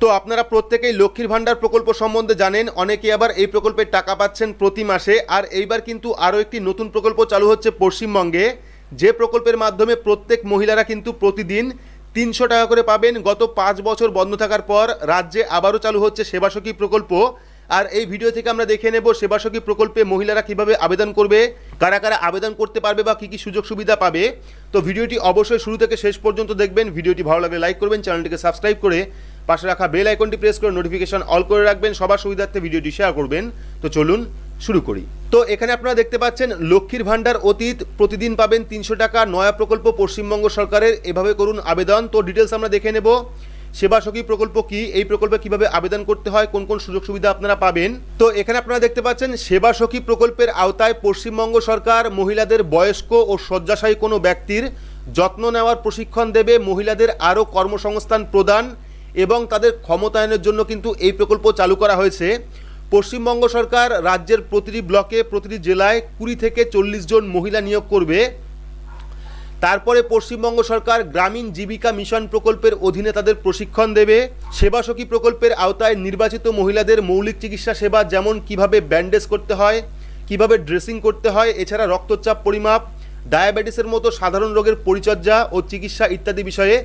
তো আপনারা প্রত্যেকেই লক্ষ্মীর ভাণ্ডার প্রকল্প সম্বন্ধে জানেন, অনেকে আবার এই প্রকল্পের টাকা পাচ্ছেন প্রতি মাসে। আর এইবার কিন্তু আরও একটি নতুন প্রকল্প চালু হচ্ছে পশ্চিমবঙ্গে। যে প্রকল্পের মাধ্যমে প্রত্যেক মহিলারা কিন্তু প্রতিদিন তিনশো টাকা করে পাবেন। গত পাঁচ বছর বন্ধ থাকার পর রাজ্যে আবারও চালু হচ্ছে সেবাসখী প্রকল্প। আর এই ভিডিও থেকে আমরা দেখে নেব সেবাসখী প্রকল্পে মহিলারা কীভাবে আবেদন করবে, কারা কারা আবেদন করতে পারবে বা কী কী সুযোগ সুবিধা পাবে। তো ভিডিওটি অবশ্যই শুরু থেকে শেষ পর্যন্ত দেখবেন। ভিডিওটি ভালো লাগলে লাইক করবেন, চ্যানেলটিকে সাবস্ক্রাইব করে পাশে রাখা বেল আইকনটি প্রেস করে নোটিফিকেশন অল করে রাখবেন, সবার সুবিধার্থে ভিডিওটি শেয়ার করবেন। তো চলুন শুরু করি। তো এখানে আপনারা দেখতে পাচ্ছেন লক্ষ্মীর ভাণ্ডার অতীত প্রতিদিন পাবেন তিনশো টাকা, নয়া প্রকল্প পশ্চিমবঙ্গ সরকারের, এভাবে করুন আবেদন। তো ডিটেলস আমরা দেখে নেব। সেবা সখী প্রকল্প কি, এই প্রকল্পে কীভাবে আবেদন করতে হয়, কোন কোন সুযোগ সুবিধা আপনারা পাবেন? তো এখানে আপনারা দেখতে পাচ্ছেন সেবা সখী প্রকল্পের আওতায় পশ্চিমবঙ্গ সরকার মহিলাদের বয়স্ক ও শয্যাশায়ী কোনো ব্যক্তির যত্ন নেওয়ার প্রশিক্ষণ দেবে। মহিলাদের আরও কর্মসংস্থান প্রদান। এবং তাদের ক্ষমতায়নের জন্য কিন্তু এই প্রকল্প চালু করা হয়েছে। পশ্চিমবঙ্গ সরকার রাজ্যের প্রতিটি ব্লকে, প্রতিটি জেলায় কুড়ি থেকে চল্লিশ জন মহিলা নিয়োগ করবে। তারপরে পশ্চিমবঙ্গ সরকার গ্রামীণ জীবিকা মিশন প্রকল্পের অধীনে তাদের প্রশিক্ষণ দেবে। সেবাসখী প্রকল্পের আওতায় নির্বাচিত মহিলাদের মৌলিক চিকিৎসা সেবা যেমন কীভাবে ব্যান্ডেজ করতে হয়, কীভাবে ড্রেসিং করতে হয়, এছাড়া রক্তচাপ পরিমাপ, ডায়াবেটিসের মতো সাধারণ রোগের পরিচর্যা ও চিকিৎসা ইত্যাদি বিষয়ে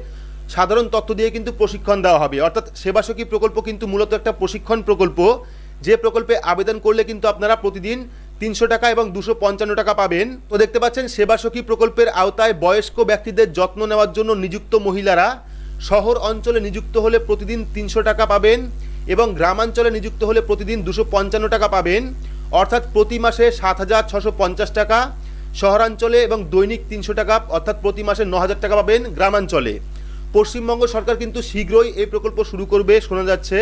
সাধারণ তথ্য দিয়ে কিন্তু প্রশিক্ষণ দেওয়া হবে। অর্থাৎ সেবাসখী প্রকল্প কিন্তু মূলত একটা প্রশিক্ষণ প্রকল্প। যে প্রকল্পে আবেদন করলে কিন্তু আপনারা প্রতিদিন তিনশো টাকা এবং দুশো পঞ্চান্ন টাকা পাবেন। তো দেখতে পাচ্ছেন, সেবাসখী প্রকল্পের আওতায় বয়স্ক ব্যক্তিদের যত্ন নেওয়ার জন্য নিযুক্ত মহিলারা শহর অঞ্চলে নিযুক্ত হলে প্রতিদিন তিনশো টাকা পাবেন এবং গ্রামাঞ্চলে নিযুক্ত হলে প্রতিদিন দুশো পঞ্চান্ন টাকা পাবেন। অর্থাৎ প্রতি মাসে সাত হাজার ছশো পঞ্চাশ টাকা। শহরাঞ্চলে এবং দৈনিক তিনশো টাকা, অর্থাৎ প্রতি মাসে ন হাজার টাকা পাবেন গ্রামাঞ্চলে। পশ্চিমবঙ্গ সরকার কিন্তু শীঘ্রই এই প্রকল্প শুরু করবে, শোনা যাচ্ছে।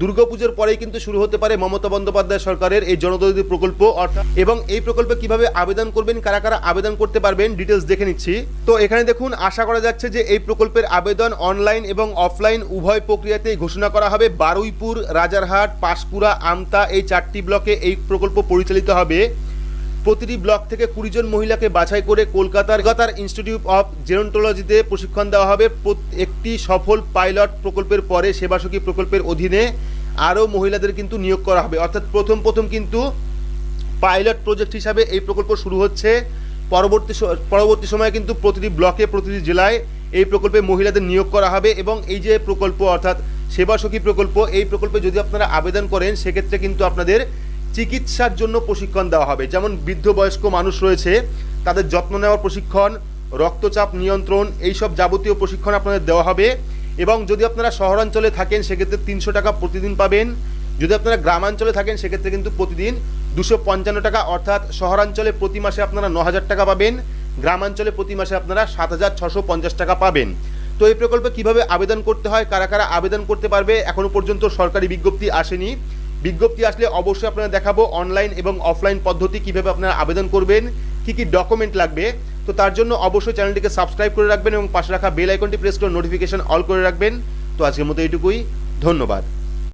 দুর্গাপুজোর পরেই কিন্তু শুরু হতে পারে মমতা বন্দ্যোপাধ্যায় সরকারের এই জনদলিত প্রকল্প, অর্থাৎ এবং এই প্রকল্পে কীভাবে আবেদন করবেন, কারা কারা আবেদন করতে পারবেন ডিটেলস দেখে নিচ্ছি। তো এখানে দেখুন, আশা করা যাচ্ছে যে এই প্রকল্পের আবেদন অনলাইন এবং অফলাইন উভয় প্রক্রিয়াতেই ঘোষণা করা হবে। বারুইপুর, রাজারহাট, পাঁশকুড়া, আমতা, এই চারটি ব্লকে এই প্রকল্প পরিচালিত হবে। প্রতিটি ব্লক থেকে কুড়ি জন মহিলাকে বাছাই করে কলকাতার কলকাতার ইনস্টিটিউট অফ জেরন্টোলজিতে প্রশিক্ষণ দেওয়া হবে। একটি সফল পাইলট প্রকল্পের পরে সেবাসখী প্রকল্পের অধীনে আরও মহিলাদের কিন্তু নিয়োগ করা হবে। অর্থাৎ প্রথম প্রথম কিন্তু পাইলট প্রজেক্ট হিসাবে এই প্রকল্প শুরু হচ্ছে। পরবর্তী পরবর্তী সময়ে কিন্তু প্রতিটি ব্লকে, প্রতিটি জেলায় এই প্রকল্পে মহিলাদের নিয়োগ করা হবে এবং এই যে প্রকল্প, অর্থাৎ সেবাসখী প্রকল্প, এই প্রকল্পে যদি আপনারা আবেদন করেন, সেক্ষেত্রে কিন্তু আপনাদের চিকিৎসার জন্য প্রশিক্ষণ দেওয়া হবে। যেমন বৃদ্ধ বয়স্ক মানুষ রয়েছে, তাদের যত্ন নেওয়ার প্রশিক্ষণ, রক্তচাপ নিয়ন্ত্রণ, এইসব যাবতীয় প্রশিক্ষণ আপনাদের দেওয়া হবে। এবং যদি আপনারা শহরাঞ্চলে থাকেন, সেক্ষেত্রে তিনশো টাকা প্রতিদিন পাবেন। যদি আপনারা গ্রামাঞ্চলে থাকেন, সেক্ষেত্রে কিন্তু প্রতিদিন দুশো পঞ্চান্ন টাকা, অর্থাৎ শহরাঞ্চলে প্রতি মাসে আপনারা ন হাজার টাকা পাবেন। গ্রামাঞ্চলে প্রতি মাসে আপনারা সাত হাজার ছশো পঞ্চাশ টাকা পাবেন। তো এই প্রকল্পে কীভাবে আবেদন করতে হয়, কারা কারা আবেদন করতে পারবে, এখনও পর্যন্ত সরকারি বিজ্ঞপ্তি আসেনি। বিজ্ঞপ্তি আসলে অবশ্যই আপনারা দেখাবো অনলাইন এবং অফলাইন পদ্ধতি কীভাবে আপনারা আবেদন করবেন, কি কি ডকুমেন্ট লাগবে। তো তার জন্য অবশ্যই চ্যানেলটিকে সাবস্ক্রাইব করে রাখবেন এবং পাশে রাখা বেল আইকনটি প্রেস করে নোটিফিকেশন অল করে রাখবেন। তো আজকের মতো এইটুকুই, ধন্যবাদ।